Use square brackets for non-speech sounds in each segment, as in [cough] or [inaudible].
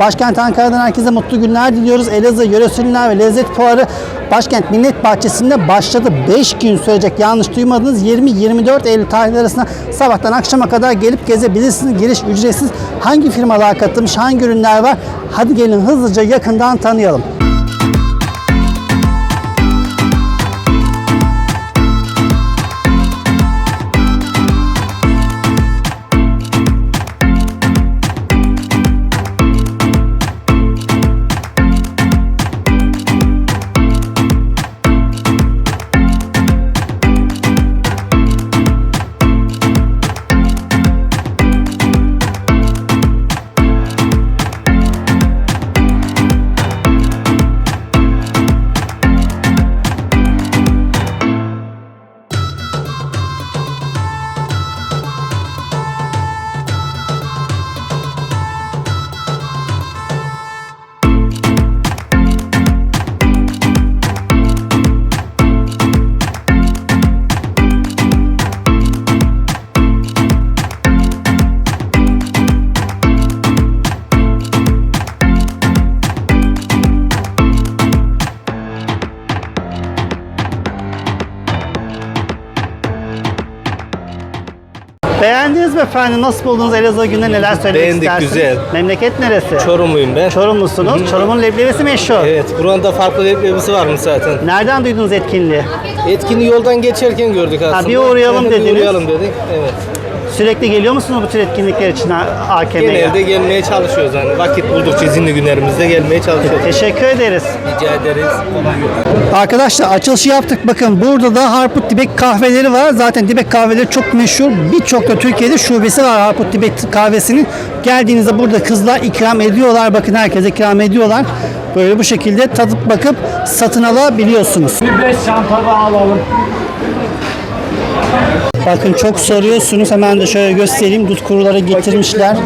Başkent Ankara'dan herkese mutlu günler diliyoruz. Elazığ Yöresel Ürünler ve Lezzet Fuarı Başkent Millet Bahçesi'nde başladı. 5 gün sürecek yanlış duymadınız. 20-24 Eylül tarihleri arasında sabahtan akşama kadar gelip gezebilirsiniz. Giriş ücretsiz. Hangi firmalar katılmış, hangi ürünler var? Hadi gelin hızlıca yakından tanıyalım. Efendim? Nasıl buldunuz Elazığ günde neler söylemek Beğendik, istersiniz? güzel. Memleket neresi? Çorumluyum ben. Çorumlusunuz. Çorum'un leblebisi meşhur. Evet, buranın da farklı leblebisi varmış zaten. Nereden duydunuz etkinliği? Etkinliği yoldan geçerken gördük aslında. bir uğrayalım Bir dediniz. uğrayalım dedik. Evet. Sürekli geliyor musunuz bu tür etkinlikler için AKM'ye? Genelde gelmeye çalışıyoruz hani. Vakit buldukça izinli günlerimizde gelmeye çalışıyoruz. Teşekkür ederiz. Rica ederiz. Kolay gelsin. Arkadaşlar açılışı yaptık. Bakın burada da Harput Dibek kahveleri var. Zaten Dibek kahveleri çok meşhur. Birçok da Türkiye'de şubesi var Harput Dibek kahvesinin. Geldiğinizde burada kızlar ikram ediyorlar. Bakın herkese ikram ediyorlar. Böyle bu şekilde tadıp bakıp satın alabiliyorsunuz. Bir beş çanta daha alalım. Bakın çok soruyorsunuz. Hemen de şöyle göstereyim. Dut kuruları getirmişler.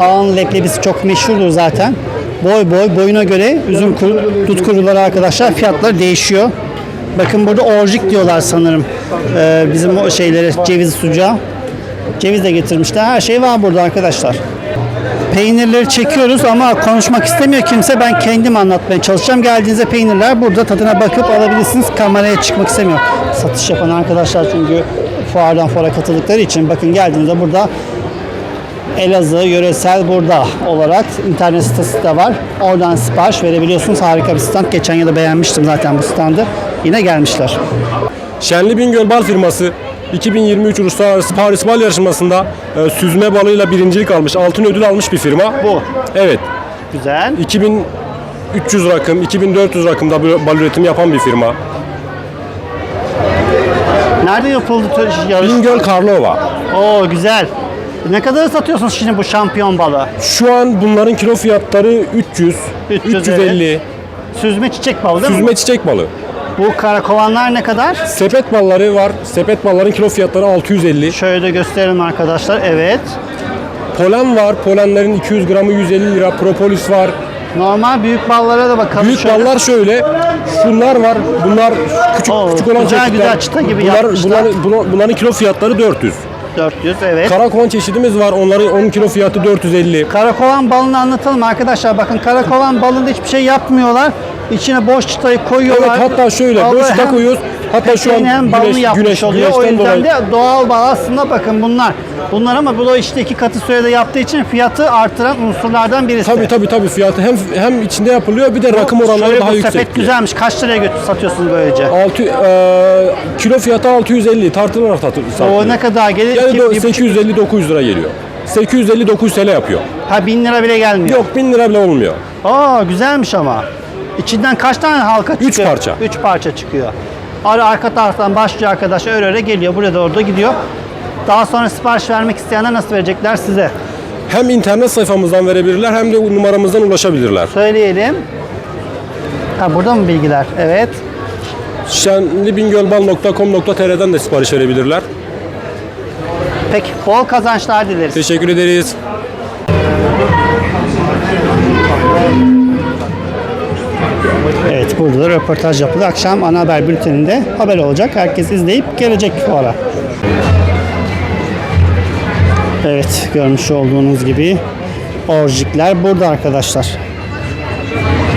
Ağın leblebisi çok meşhurdur zaten. Boy boy boyuna göre üzüm kuru, dut kuruları arkadaşlar fiyatları değişiyor. Bakın burada orjik diyorlar sanırım. Ee, bizim o şeyleri ceviz sucuğa. Ceviz de getirmişler. Her şey var burada arkadaşlar. Peynirleri çekiyoruz ama konuşmak istemiyor kimse. Ben kendim anlatmaya çalışacağım. Geldiğinizde peynirler burada tadına bakıp alabilirsiniz. Kameraya çıkmak istemiyor. Satış yapan arkadaşlar çünkü fuardan fuara katıldıkları için bakın geldiğinizde burada Elazığ yöresel burada olarak internet sitesi de var. Oradan sipariş verebiliyorsunuz. Harika bir stand. Geçen yıl beğenmiştim zaten bu standı. Yine gelmişler. Şenli Bingöl Bal firması 2023 Uluslararası Paris Bal Yarışması'nda e, süzme balıyla birincilik almış, altın ödül almış bir firma. Bu. Evet, Güzel. 2300 rakım, 2400 rakımda bal üretimi yapan bir firma. Nerede yapıldı yarış? Bingöl Karlova. Oo güzel. Ne kadar satıyorsunuz şimdi bu şampiyon balı? Şu an bunların kilo fiyatları 300, 300, 350. Süzme çiçek balı değil mi? Süzme çiçek balı. Bu karakovanlar ne kadar? Sepet balları var. Sepet balların kilo fiyatları 650. Şöyle de gösterelim arkadaşlar. Evet. Polen var. Polenlerin 200 gramı 150 lira. Propolis var. Normal büyük ballara da bakalım. Büyük şöyle. ballar şöyle. Şunlar var. Bunlar küçük Oo, küçük olan güzel, çeşitler. güzel çıta gibi bunlar, yapmışlar. bunlar- bunlar- bunların kilo fiyatları 400. 400 evet. Karakovan çeşidimiz var. Onların onun kilo fiyatı 450. Karakovan balını anlatalım arkadaşlar. Bakın karakovan balında hiçbir şey yapmıyorlar. İçine boş çıtayı Evet koyuyorlar. hatta şöyle Balı boş çıta hem koyuyoruz. Hatta şu an peteğini hem balını güneş, yapmış güneş, oluyor. O yüzden dolayı. de doğal bal aslında bakın bunlar. Bunlar ama bu da işte iki katı sürede yaptığı için fiyatı artıran unsurlardan birisi. Tabii tabii tabii fiyatı hem hem içinde yapılıyor bir de rakım oranları daha bu yüksek. sepet güzelmiş. Kaç liraya götür satıyorsunuz böylece? 6 e, kilo fiyatı 650 tartılarak satı- satılıyor. O ne kadar gelir? Yani İki- do- bir buçuk- 850 900 lira geliyor. 850 900 TL yapıyor. Ha bin lira bile gelmiyor. Yok 1000 lira bile olmuyor. Aa güzelmiş ama. İçinden kaç tane halka çıkıyor? Üç parça. Üç parça çıkıyor. Arka taraftan başlıyor arkadaş öyle öyle geliyor. Buraya doğru da gidiyor. Daha sonra sipariş vermek isteyenler nasıl verecekler size? Hem internet sayfamızdan verebilirler hem de numaramızdan ulaşabilirler. Söyleyelim. Ha burada mı bilgiler? Evet. Şenlibingölbal.com.tr'den de sipariş verebilirler. Peki bol kazançlar dileriz. Teşekkür ederiz. Burada da röportaj yapıldı. Akşam ana haber bülteninde haber olacak. Herkes izleyip gelecek fuara. Evet görmüş olduğunuz gibi Orjikler burada arkadaşlar.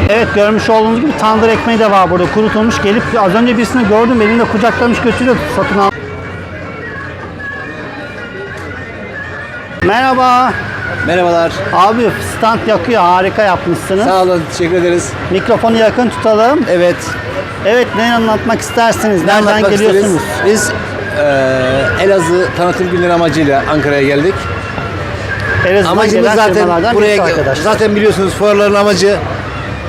Evet görmüş olduğunuz gibi tandır ekmeği de var burada kurutulmuş. Gelip az önce birisini gördüm elinde kucaklamış götürüyor satın al. Merhaba. Merhabalar. Abi stand yakıyor harika yapmışsınız. Sağ olun. Teşekkür ederiz. Mikrofonu yakın tutalım. Evet. Evet ne anlatmak istersiniz? Nereden anlatmak geliyorsunuz? isteriz? Biz eee Elazığ tanıtım günleri amacıyla Ankara'ya geldik. Elazığ'dan Amacımız zaten buraya arkadaşlar. zaten biliyorsunuz fuarların amacı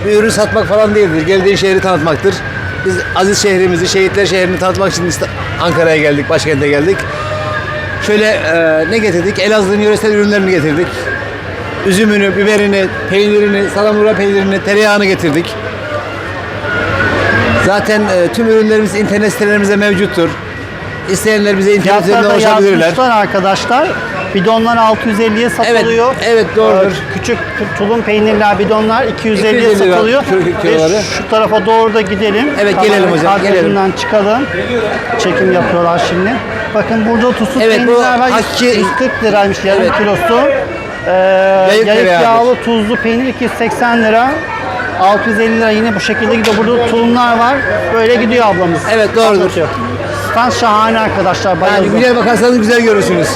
bir ürün satmak falan değildir. Geldiğin şehri tanıtmaktır. Biz aziz şehrimizi, şehitler şehrini tanıtmak için Ankara'ya geldik, başkente geldik. Şöyle eee, ne getirdik? Elazığ'ın yöresel ürünlerini getirdik. Üzümünü, biberini, peynirini, salamura peynirini, tereyağını getirdik. Zaten e, tüm ürünlerimiz internet sitelerimizde mevcuttur. İsteyenler bize internet üzerinden Fiyatları da ulaşabilirler. yazmışlar arkadaşlar. Bidonlar 650'ye satılıyor. evet, doğrudur. Ee, Küçük tu- tulum peynirler bidonlar 250'ye 250 lira satılıyor. kilo- Ve kiloları. şu tarafa doğru da gidelim. Evet, gelelim hocam, kadrajından çıkalım. Çekim yapıyorlar şimdi. Bakın burada tuzsuz Evet, peynirler var. hakki- 140 liraymış yarım Evet. kilosu. Ee, Yayık yayık yağlı tuzlu peynir 280 lira. 650 lira yine bu şekilde gidiyor. Burada tulumlar var. Böyle gidiyor ablamız. Evet, doğrudur. Anlatıyor. Stand şahane arkadaşlar. Bayıldım. Yani güzel bakarsanız güzel görürsünüz.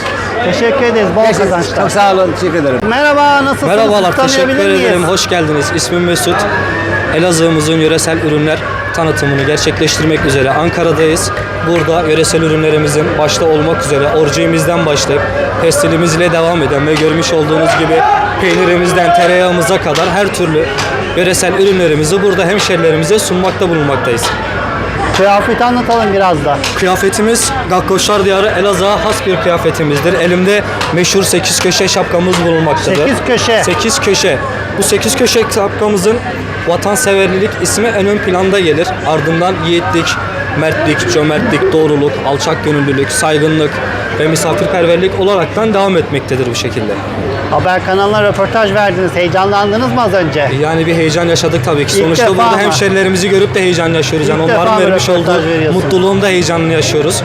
Teşekkür ederiz. Bol Gerçekten kazançlar. Çok sağ olun. Teşekkür ederim. Merhaba, nasılsınız? Merhabalar, teşekkür miyiz? ederim. Hoş geldiniz. İsmim Mesut. Elazığ'ımızın yöresel ürünler tanıtımını gerçekleştirmek üzere Ankara'dayız. Burada yöresel ürünlerimizin başta olmak üzere orcimizden başlayıp pestilimiz ile devam eden ve görmüş olduğunuz gibi peynirimizden tereyağımıza kadar her türlü yöresel ürünlerimizi burada hemşerilerimize sunmakta bulunmaktayız. Kıyafeti anlatalım biraz da. Kıyafetimiz Gakkoşlar Diyarı Elazığ'a has bir kıyafetimizdir. Elimde meşhur 8 köşe şapkamız bulunmaktadır. Sekiz köşe. 8 köşe. Bu 8 köşe şapkamızın vatanseverlilik ismi en ön planda gelir. Ardından yiğitlik, mertlik, cömertlik, doğruluk, alçak gönüllülük, saygınlık ve misafirperverlik olaraktan devam etmektedir bu şekilde. Haber kanalına röportaj verdiniz. Heyecanlandınız mı az önce? Yani bir heyecan yaşadık tabii ki. İlk Sonuçta defa burada mı? hemşerilerimizi görüp de heyecan yaşıyoruz. Yani İlk defa onların mı vermiş röportaj olduğu veriyorsun? mutluluğun da heyecanını yaşıyoruz.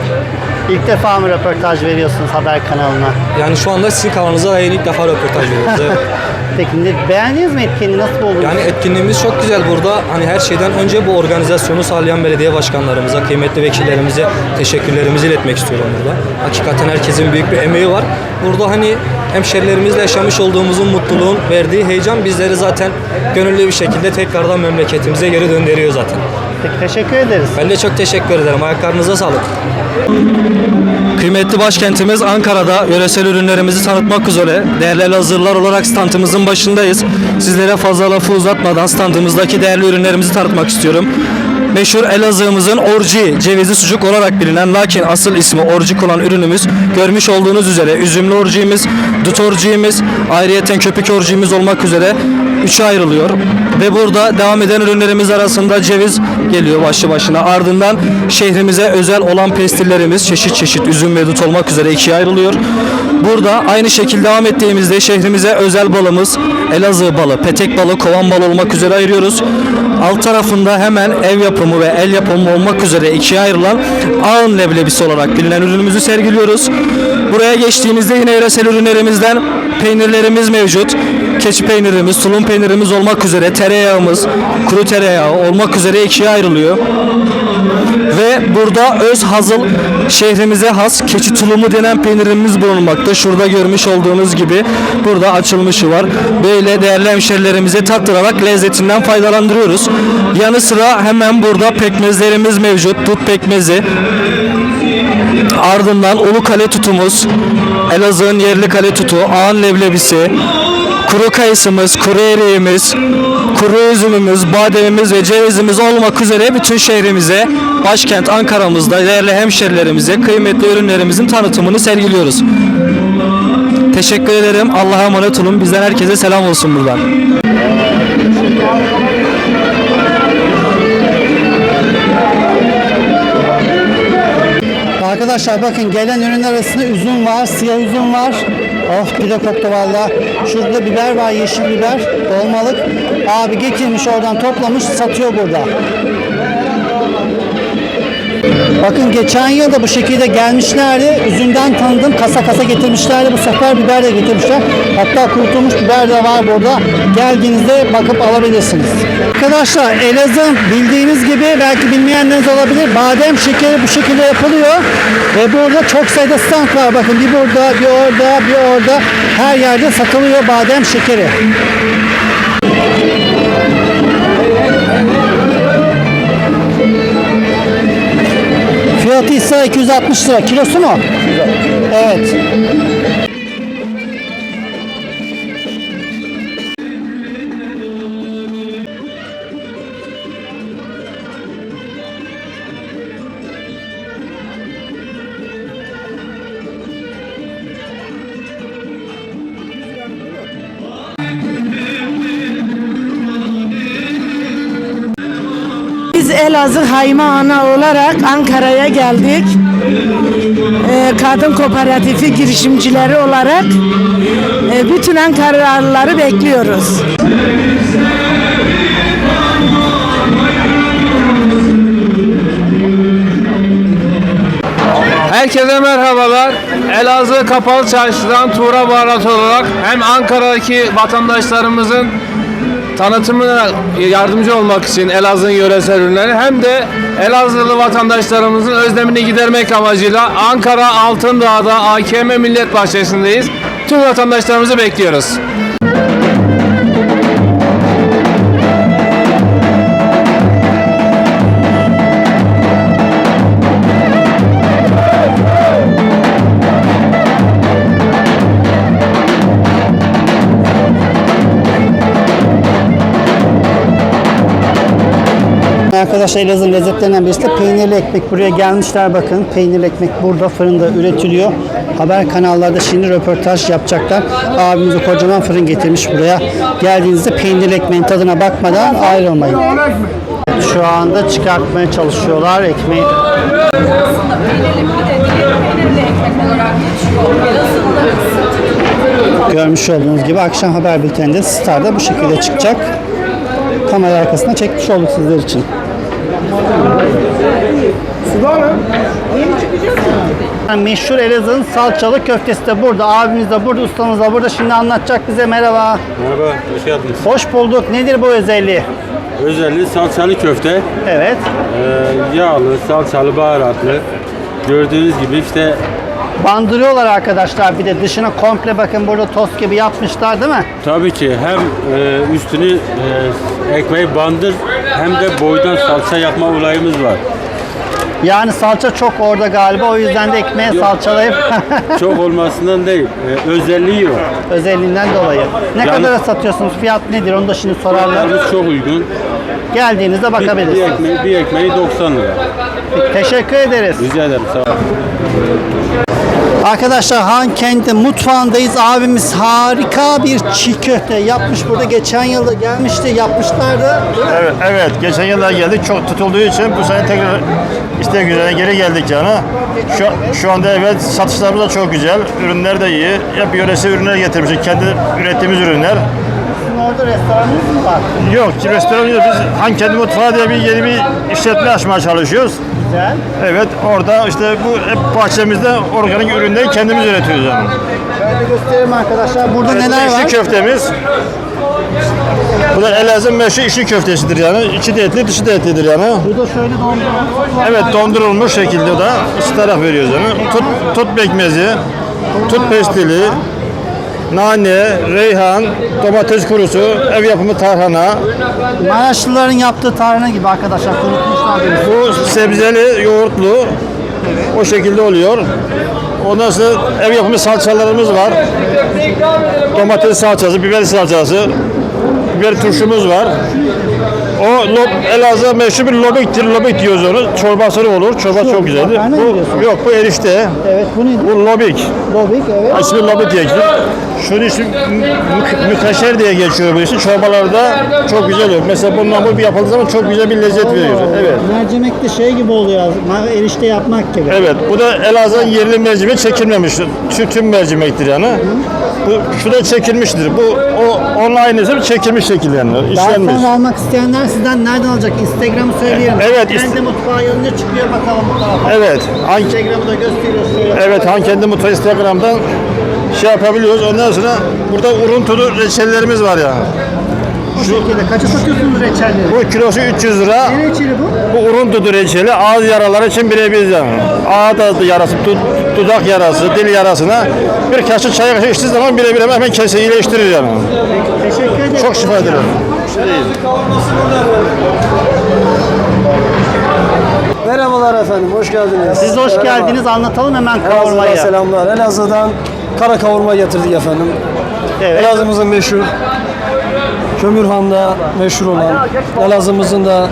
İlk defa mı röportaj veriyorsunuz haber kanalına? Yani şu anda sizin kanalınıza da yeni ilk defa röportaj veriyoruz. Evet. [laughs] Peki ne- beğendiniz mi etkinliği? Nasıl buldunuz? Yani etkinliğimiz çok güzel burada. Hani her şeyden önce bu organizasyonu sağlayan belediye başkanlarımıza, kıymetli vekillerimize teşekkürlerimizi iletmek istiyorum burada. Hakikaten herkesin büyük bir emeği var. Burada hani hemşerilerimizle yaşamış olduğumuzun mutluluğun verdiği heyecan bizleri zaten gönüllü bir şekilde tekrardan memleketimize geri döndürüyor zaten. Peki teşekkür ederiz. Ben de çok teşekkür ederim. Ayaklarınıza sağlık. Kıymetli başkentimiz Ankara'da yöresel ürünlerimizi tanıtmak üzere değerli Elazığlılar olarak standımızın başındayız. Sizlere fazla lafı uzatmadan standımızdaki değerli ürünlerimizi tanıtmak istiyorum. Meşhur Elazığ'ımızın orji, cevizli sucuk olarak bilinen lakin asıl ismi orcik olan ürünümüz görmüş olduğunuz üzere üzümlü orcimiz, dut orcimiz, ayrıyeten köpük orcimiz olmak üzere üçe ayrılıyor. Ve burada devam eden ürünlerimiz arasında ceviz geliyor başlı başına. Ardından şehrimize özel olan pestillerimiz çeşit çeşit üzüm ve dut olmak üzere ikiye ayrılıyor. Burada aynı şekilde devam ettiğimizde şehrimize özel balımız Elazığ balı, petek balı, kovan balı olmak üzere ayırıyoruz. Alt tarafında hemen ev yapımı ve el yapımı olmak üzere ikiye ayrılan ağın leblebisi olarak bilinen ürünümüzü sergiliyoruz. Buraya geçtiğimizde yine yöresel ürünlerimizden peynirlerimiz mevcut. Keçi peynirimiz, tulum peynirimiz olmak üzere tereyağımız, kuru tereyağı olmak üzere ikiye ayrılıyor. Ve burada öz hazıl şehrimize has keçi tulumu denen peynirimiz bulunmakta. Şurada görmüş olduğunuz gibi burada açılmışı var. Böyle değerli hemşerilerimize tattırarak lezzetinden faydalandırıyoruz. Yanı sıra hemen burada pekmezlerimiz mevcut. Dut pekmezi, Ardından Ulu Kale tutumuz, Elazığ'ın yerli kale tutu, ağın leblebisi, kuru kayısımız, kuru eriğimiz, kuru üzümümüz, bademimiz ve cevizimiz olmak üzere bütün şehrimize, başkent Ankara'mızda değerli hemşerilerimize kıymetli ürünlerimizin tanıtımını sergiliyoruz. Teşekkür ederim. Allah'a emanet olun. Bizden herkese selam olsun buradan. Arkadaşlar bakın gelen ürünler arasında üzüm var, siyah üzüm var. Oh bir de koktu valla. Şurada biber var, yeşil biber, dolmalık. Abi getirmiş oradan toplamış, satıyor burada. Bakın geçen yıl da bu şekilde gelmişlerdi. Üzümden tanıdım kasa kasa getirmişlerdi. Bu sefer biber de getirmişler. Hatta kurutulmuş biber de var burada. Geldiğinizde bakıp alabilirsiniz. Arkadaşlar Elazığ bildiğiniz gibi belki bilmeyenleriniz olabilir. Badem şekeri bu şekilde yapılıyor. Ve burada çok sayıda stand var. Bakın bir burada, bir orada, bir orada. Her yerde satılıyor badem şekeri. İse 260 lira. Kilosu mu? Evet. Elazığ Hayma Ana olarak Ankara'ya geldik. Ee, Kadın Kooperatifi girişimcileri olarak e, bütün Ankaralıları bekliyoruz. Herkese merhabalar. Elazığ Kapalı Çarşı'dan Tuğra Baharat olarak hem Ankara'daki vatandaşlarımızın tanıtımına yardımcı olmak için Elazığ'ın yöresel ürünleri hem de Elazığlı vatandaşlarımızın özlemini gidermek amacıyla Ankara Altındağ'da AKM Millet Bahçesi'ndeyiz. Tüm vatandaşlarımızı bekliyoruz. Arkadaşlar Elazığ lezzetlerinden birisi de peynirli ekmek. Buraya gelmişler bakın. Peynirli ekmek burada fırında üretiliyor. Haber kanallarda şimdi röportaj yapacaklar. Abimiz kocaman fırın getirmiş buraya. Geldiğinizde peynirli ekmeğin tadına bakmadan ayrılmayın. Şu anda çıkartmaya çalışıyorlar ekmeği. Görmüş olduğunuz gibi akşam haber bülteninde Star'da bu şekilde çıkacak. Kamera arkasına çekmiş olduk sizler için. Yani Meşhur Elazığ'ın salçalı köftesi de burada. Abimiz de burada, ustamız da burada. Şimdi anlatacak bize merhaba. Merhaba, hoş geldiniz. Hoş bulduk. Nedir bu özelliği? Özelliği salçalı köfte. Evet. Ee, yağlı, salçalı, baharatlı. Gördüğünüz gibi işte Bandırıyorlar arkadaşlar bir de dışına komple bakın burada tost gibi yapmışlar değil mi? tabii ki hem e, üstünü e, ekmeği bandır hem de boydan salça yapma olayımız var. Yani salça çok orada galiba o yüzden de ekmeğe salçalayıp [laughs] [laughs] Çok olmasından değil, e, özelliği o. özelliğinden dolayı. Ne Yani- kadara satıyorsunuz? Fiyat nedir? Onu da şimdi sorarlar. Fiyatlarımız çok uygun. Geldiğinizde Bir, bir, bakabilirsiniz. ekmeği, bir ekmeği 90 lira. Teşekkür ederiz. Rica ederim, sağ olun. Arkadaşlar Han Kent'in mutfağındayız. Abimiz harika bir çiğ köfte yapmış. Burada geçen yılda gelmişti, yapmışlardı. Evet, evet. Geçen yıllar geldik. Çok tutulduğu için bu sene tekrar isteğe üzerine geri geldik yani. Şu, şu anda evet satışlarımız da çok güzel. Ürünler de iyi. Hep yöresel ürünler getirmişiz. Kendi ürettiğimiz ürünler. Orada restoranınız mı var? Yok, restoran yok. Biz Han Kendi Mutfağı diye bir yeni bir işletme açmaya çalışıyoruz. Güzel. Evet, orada işte bu hep bahçemizde organik ürünleri kendimiz üretiyoruz yani. Şöyle göstereyim arkadaşlar. Burada neler İçli var? köftemiz. Bu da Elazığ meşhur içli köftesidir yani. İçi de etli, dışı da etlidir yani. Burada şöyle dondurma. Evet dondurulmuş şekilde de ısıtarak veriyoruz yani. Tut, tut pekmezi, tut pestili, nane, reyhan, domates kurusu, ev yapımı tarhana. Maraşlıların yaptığı tarhana gibi arkadaşlar. Kurutmuşlar. Bu sebzeli, yoğurtlu. O şekilde oluyor. Ondan sonra ev yapımı salçalarımız var. Domates salçası, biber salçası, biber turşumuz var. O lob, Elazığ meşhur bir lobiktir. Lobik diyoruz onu. Çorbası olur. Çorba çok güzeldir. makarna mı diyorsun? Bu, yok bu erişte. Evet bu nedir? Bu lobik. Lobik evet. İsmi lobik diye geçiyor. Şunun ismi mü- mükaşer diye geçiyor bu işin. Çorbalarda çok güzel oluyor. Mesela bunun hamur yapıldığı zaman çok güzel bir lezzet veriyor. Evet. Mercimek de şey gibi oluyor. ma- Erişte yapmak gibi. Evet, bu da Elazığ'ın yerli mercimek çekilmemiş. Tüm mercimektir yani. Bu şurada çekilmiştir. Bu o onun aynısı çekilmiş şekil yani. Daha İşlenmiş. sonra almak isteyenler sizden nereden alacak? Instagram'ı söyleyelim. Evet, Kendi ist- mutfağı yazınca çıkıyor bakalım bu tarafa. Evet. Hangi, Instagram'ı da gösteriyor şöyle. evet Han kendi mutfağı Instagram'dan şey yapabiliyoruz. Ondan sonra burada uruntulu reçellerimiz var yani. Bu şekilde. Kaça satıyorsunuz reçelleri? Bu kilosu 300 lira. Ne reçeli bu? Bu uruntudu reçeli ağız yaraları için birebir yani. Ağız yarası, tu- dudak yarası, dil yarasına bir kaşık çay kaşığı içtiği zaman birebir hemen, hemen kese iyileştirir yani. Teşekkür ederim. Çok şifa eder. Merhabalar efendim, hoş geldiniz. Siz hoş Merhaba. geldiniz. Anlatalım hemen Elazığ'dan kavurmayı. selamlar. Elazığ'dan kara kavurma getirdik efendim. Evet. Elazığ'ımızın meşhur, Kömürhan'da meşhur olan, Elazığ'ımızın da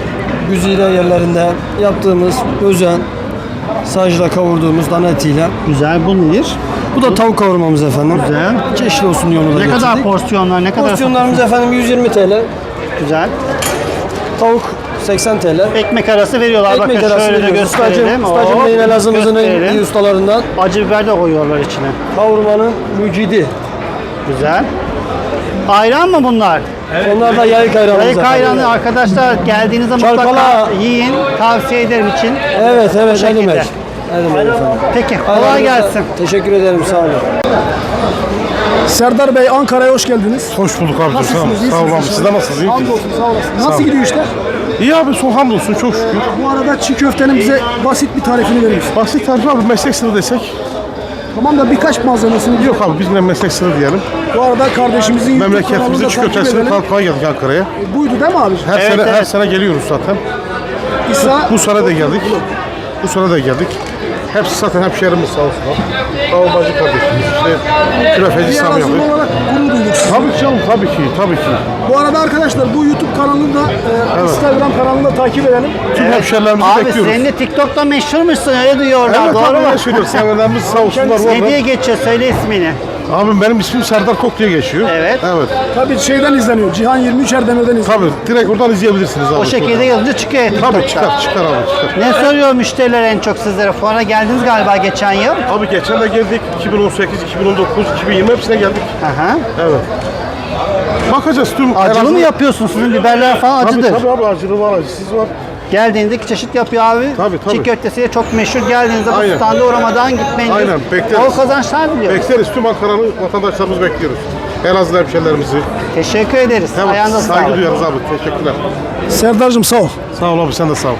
güzide yerlerinde yaptığımız özen, sacla kavurduğumuz dana etiyle. Güzel. Bu nedir? Bu da tavuk kavurmamız efendim. Güzel. Çeşitli olsun yolunda Ne getirdik. kadar porsiyonlar? Ne kadar Porsiyonlarımız efendim 120 TL? Güzel. tavuk 80 TL. Ekmek arası veriyorlar. Ekmek Bakın arası şöyle veriyoruz. gösterelim. Ustacım, ustacım da yine Elazığ'ımızın en iyi ustalarından. Acı biber de koyuyorlar içine. Kavurmanın mucidi. Güzel. Ayran mı bunlar? Onlar da yayık ayranımız Yayık ayranı arkadaşlar geldiğinizde mutlaka Çalkala. yiyin. Tavsiye ederim için. Evet evet ne demek. Ne demek efendim. Peki kolay gelsin. Teşekkür ederim sağ olun. Serdar Bey Ankara'ya hoş geldiniz. Hoş bulduk abi. Sağ olun. Sağ olun? Siz de nasılsınız? İyi Hamdolsun sağ olasın. Nasıl gidiyor işler? İyi abi son hamdolsun çok şükür. Bu arada çiğ köftenin bize basit bir tarifini verir misin? Basit tarifi abi meslek sırrı desek. Tamam da birkaç malzemesini Yok abi biz meslek sırrı diyelim. Bu arada kardeşimizin YouTube kanalını Memleketimizin da çiğ takip köftesini edelim. geldik Ankara'ya. Buydu değil mi abi? Her Evet, sene her evet. sene geliyoruz zaten. İsa Bu sene de geldik. Bu sene de geldik. Hepsi zaten hemşehrimiz sağ olsunlar. Kavurmacı kardeşimiz, işte kürefeci Sami abi. olarak gurur duyduk. Tabii ki canım, tabii ki, tabii ki. Bu arada arkadaşlar bu YouTube kanalını da e, Instagram kanalını da takip edelim. Tüm hemşerilerimizi Abi bekliyoruz. senin de TikTok'ta meşhurmuşsun öyle duyuyorlar. Evet Doğru abi mu? ne söylüyoruz? Sevenlerimiz sağ olsunlar. Ne diye Orada. geçiyor? Söyle ismini. Abim benim ismim Serdar Tok diye geçiyor. Evet. Evet. Tabii şeyden izleniyor. Cihan 23 Erdemir'den izleniyor. Tabii direkt oradan izleyebilirsiniz abi. O şekilde yazınca çıkıyor. Tabii çıkar, çıkar abi çıkar. Ne soruyor müşteriler en çok sizlere? Fuara geldiniz galiba geçen yıl. Abi geçen de geldik 2018, 2019, 2020 hepsine geldik. Aha. Evet. Bakacağız tüm Acılı Elazığ- mı yapıyorsunuz? Sizin biberler falan Tabii acıdır. tabii abi acılı var, acısız var. Geldiğinde iki çeşit yapıyor abi. Tabii, tabii. Çiğ köftesiyle çok meşhur. Geldiğinizde bu Aynen. standa uğramadan gitmeyin. Aynen, bekleriz. Bol kazançlar diliyoruz. Bekleriz tüm Ankara'nın vatandaşlarımızı bekliyoruz. Elazığ hemşerilerimizi. Teşekkür ederiz. Ayağınıza saygı sağlık. duyarız abi. Teşekkürler. Serdar'cığım sağ ol. Sağ ol abi sen de sağ ol.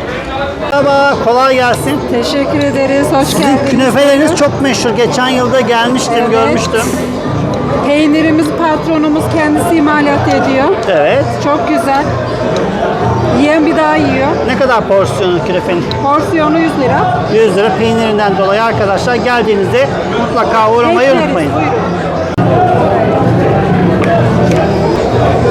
Merhaba, kolay gelsin. Teşekkür ederiz. Hoş Sizin geldiniz. künefeleriniz çok meşhur. Geçen yılda gelmiştim, Evet. görmüştüm. Peynirimiz patronumuz kendisi imalat ediyor. Evet. Çok güzel. Yiyen bir daha yiyor. Ne kadar porsiyonu künefenin? Porsiyonu 100 lira. 100 lira peynirinden dolayı arkadaşlar geldiğinizde mutlaka uğramayı Bekleriz, unutmayın. Buyurun.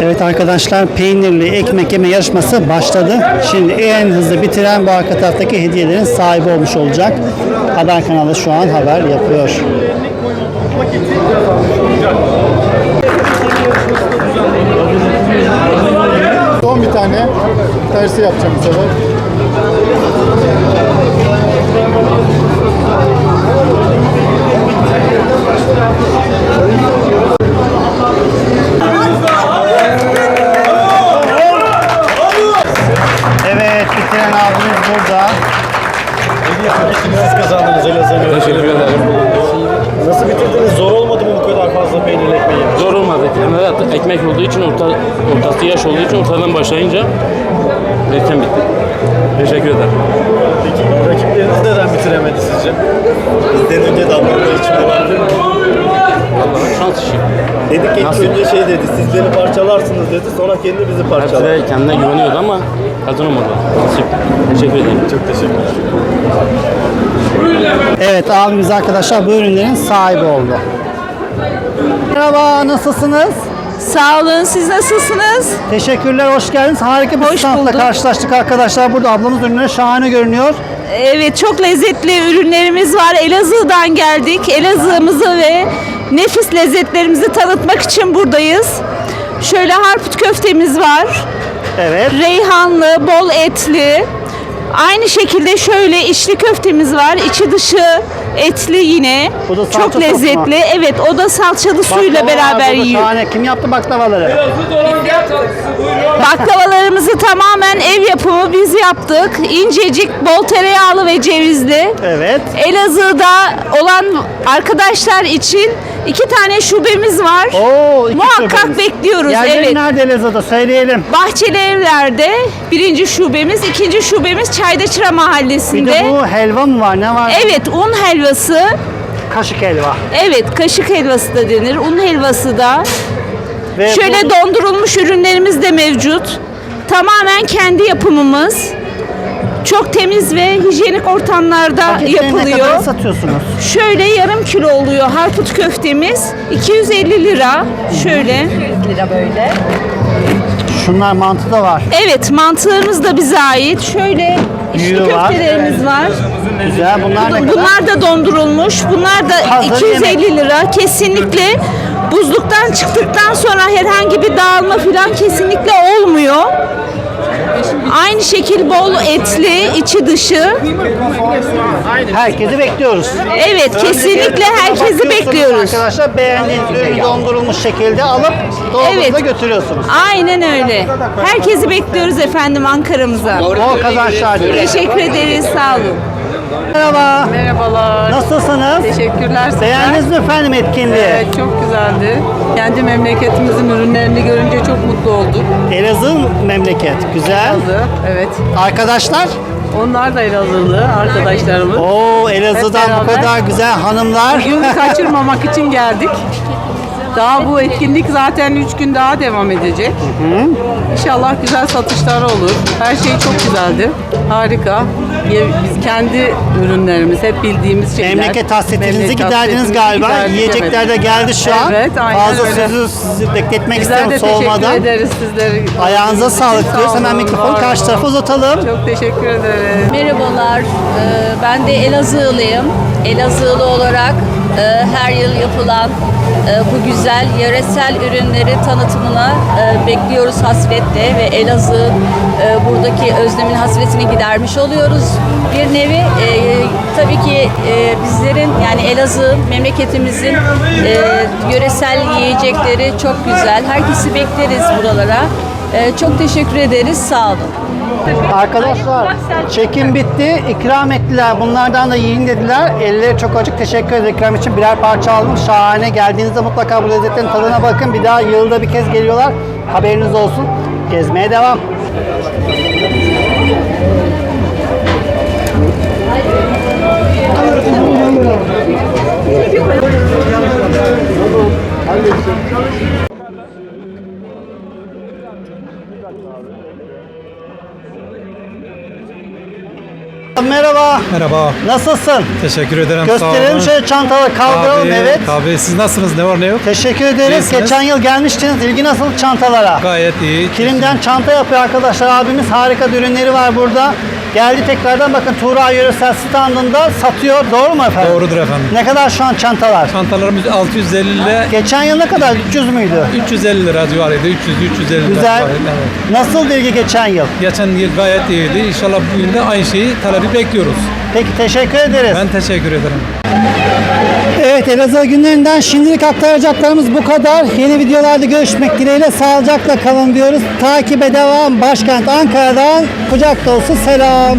Evet arkadaşlar peynirli ekmek yeme yarışması başladı. Şimdi en hızlı bitiren bu arka taraftaki hediyelerin sahibi olmuş olacak. Haber kanalı şu an haber yapıyor. Son bir tane tersi yapacağım bu sefer. Evet bitiren abimiz burada. Siz kazandınız Elazığ'ı. Teşekkür ederim. Nasıl bitirdiniz? Zor olmadı mı peynirli ekmeği? Zor olmadı. Evet, ekmek olduğu için, orta, ortası yaş olduğu için ortadan başlayınca erken bitti. Teşekkür ederim. Peki rakipleriniz neden bitiremedi sizce? Bizden önce damladığı için olabilir mi? Allah'ın şans işi. Dedik ilk önce şey dedi, sizleri parçalarsınız dedi, sonra kendi bizi Hepsi parçaladı. de kendine güveniyordu ama kazanamadı. Nasip. Teşekkür ederim. Çok teşekkürler. Evet abimiz arkadaşlar bu ürünlerin sahibi oldu. Merhaba nasılsınız? Sağ olun. Siz nasılsınız? Teşekkürler hoş geldiniz. Harika bir Hoş standla bulduk. karşılaştık arkadaşlar. Burada ablamız ürünleri şahane görünüyor. Evet çok lezzetli ürünlerimiz var. Elazığ'dan geldik. Elazığ'ımızı ve nefis lezzetlerimizi tanıtmak için buradayız. Şöyle harput köftemiz var. Evet. Reyhanlı, bol etli. Aynı şekilde şöyle içli köftemiz var. İçi dışı Etli yine. Bu da salça çok sos mu? lezzetli. Evet o da salçalı suyla beraber yiyor. Şahane. Kim yaptı baklavaları? Baklavalarımızı tamamen ev yapımı biz yaptık. İncecik, bol tereyağlı ve cevizli. Evet. Elazığ'da olan arkadaşlar için iki tane şubemiz var. Oo, iki Muhakkak şubeniz. bekliyoruz. Yerleri evet. nerede Elazığ'da söyleyelim. Bahçeli Evler'de birinci şubemiz, ikinci şubemiz Çaydaçıra Bir Mahallesi'nde. de bu helva mı var? Ne var? Evet, un helvası. Kaşık helva. Evet, kaşık helvası da denir. Un helvası da. Ve Şöyle bu- dondurulmuş ürünlerimiz de mevcut. Tamamen kendi yapımımız. Çok temiz ve hijyenik ortamlarda Paketleri ne kadar yapılıyor. satıyorsunuz? Şöyle yarım kilo oluyor harput köftemiz. 250 lira. Şöyle. Şunlar mantı da var. Evet, mantılarımız da bize ait. Şöyle içli Büyüğü var. köftelerimiz var. Güzel. Bunlar ne kadar? Bunlar da dondurulmuş. Bunlar da Hazır 250 yemek. lira. Kesinlikle buzluktan çıktıktan sonra herhangi bir dağılma falan kesinlikle olmuyor. Aynı şekil bol etli, içi dışı. Herkesi bekliyoruz. Evet, kesinlikle herkesi Bakıyorsunuz bekliyoruz. Arkadaşlar beğendiğiniz dondurulmuş şekilde alıp dolabınıza Evet. götürüyorsunuz. Aynen öyle. Herkesi bekliyoruz efendim Ankara'mıza. Bol kazançlar diliyorum. Teşekkür ederiz, sağ olun. Merhaba. Merhabalar. Nasılsınız? Teşekkürler size. Beğendiniz mi efendim etkinliği? Evet, çok güzeldi. Kendi memleketimizin ürünlerini görünce çok mutlu olduk. Elazığ memleket. Güzel. Elazığ, evet. Arkadaşlar? Onlar da Elazığlı arkadaşlarımız. Oo Elazığ'dan bu beraber. kadar güzel hanımlar. Bugün [laughs] kaçırmamak için geldik. Daha bu etkinlik zaten 3 gün daha devam edecek. İnşallah güzel satışlar olur. Her şey çok güzeldi. Harika. Biz kendi ürünlerimiz, hep bildiğimiz şeyler. Memleket hasretinizi Memleket giderdiniz hasretimizi galiba. giderdik, Yiyecekler evet. de geldi şu an. Evet, aynen Fazla öyle. sözü sizi bekletmek Bizler istemem de soğumadan. teşekkür ederiz sizleri. Ayağınıza sağlık Sağ diyoruz. Hemen mikrofonu var karşı tarafa uzatalım. Çok teşekkür ederim. Merhabalar, Ee, ben de Elazığlıyım. Elazığlı olarak e, her yıl yapılan e, bu güzel yöresel ürünleri tanıtımına e, bekliyoruz hasretle ve Elazığ e, buradaki özlemin hasretini gidermiş oluyoruz. Bir nevi e, tabii ki e, bizlerin yani Elazığ memleketimizin e, yöresel yiyecekleri çok güzel. Herkesi bekleriz buralara. E, çok teşekkür ederiz. Sağ olun. Arkadaşlar çekim bitti. İkram ettiler. Bunlardan da yiyin dediler. Elleri çok açık. Teşekkür ederim ikram için. Birer parça aldım. Şahane. Geldiğinizde mutlaka bu lezzetlerin tadına bakın. Bir daha yılda bir kez geliyorlar. Haberiniz olsun. Gezmeye devam. Merhaba. Merhaba. Nasılsın? Teşekkür ederim. Gösterelim şöyle çantaları kaldıralım. Tabii, evet. Tabii. Siz nasılsınız? Ne var ne yok? Teşekkür ederiz. İyisiniz. Geçen yıl gelmiştiniz. İlgi nasıl çantalara? Gayet iyi. Kilimden çanta yapıyor arkadaşlar. Abimiz harika ürünleri var burada. Geldi tekrardan bakın Tuğra Yöresel standında satıyor. Doğru mu efendim? Doğrudur efendim. Ne kadar şu an çantalar? Çantalarımız 650 ile Geçen yıl ne kadar? 300 müydü? 350 lira civarıydı. 300 350 lira Güzel. civarıydı. Evet. Nasıl ilgi geçen yıl? Geçen yıl gayet iyiydi. İnşallah bugün de aynı şeyi talebi bekliyoruz. Peki teşekkür ederiz. Ben teşekkür ederim. Evet Elazığ günlerinden şimdilik aktaracaklarımız bu kadar. Yeni videolarda görüşmek dileğiyle sağlıcakla kalın diyoruz. Takibe devam. Başkent Ankara'dan kucak dolusu selam.